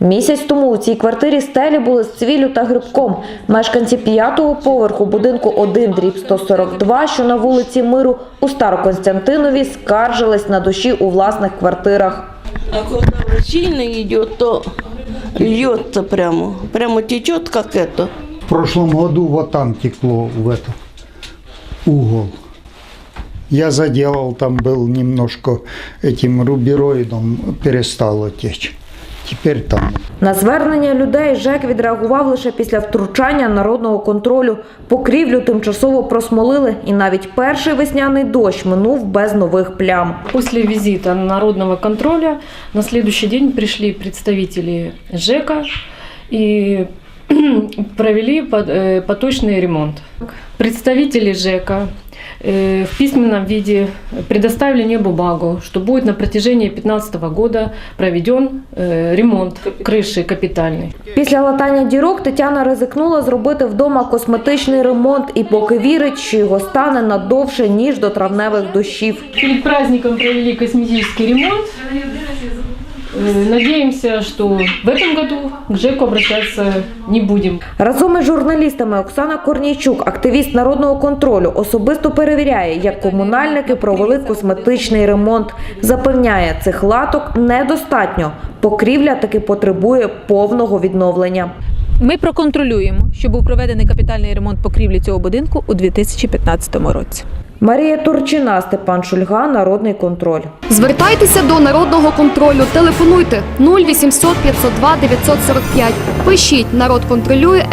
Місяць тому у цій квартирі стелі були з цвілю та грибком. Мешканці п'ятого поверху будинку 1 дріб 142, що на вулиці Миру у Староконстянтинові, скаржились на душі у власних квартирах. А когда сильно идет, то льется прямо. Прямо течет, как это. В прошлом году вот там текло в этот угол. Я заделал, там был немножко этим рубероидом, перестало течь. Теперь там. На звернення людей ЖЕК відреагував лише після втручання народного контролю. Покрівлю тимчасово просмолили, і навіть перший весняний дощ минув без нових плям. После визита народного контроля на следующий день пришли представители ЖЭКа и провели под- э, поточный ремонт. Представители ЖЭКа э, в письменном виде предоставили мне бумагу, что будет на протяжении 2015 года проведен э, ремонт крыши капитальный. Після латання дірок Тетяна ризикнула зробити вдома косметичний ремонт і поки вірить, що його стане надовше, ніж до травневих дощів. Перед праздником провели косметический ремонт. Э, Надеемся, что в этом году к ЖЭКу обращаться не будем. Разом із журналістами Оксана Корнійчук, активіст народного контролю, особисто перевіряє, як комунальники провели косметичний ремонт. Запевняє, цих латок недостатньо. Покрівля таки потребує повного відновлення. Ми проконтролюємо, що був проведений капітальний ремонт покрівлі цього будинку у 2015 році. Марія Турчина, Степан Шульга, Народний контроль. Звертайтеся до народного контролю. Телефонуйте 0800 502 945. Пишіть народ контролює.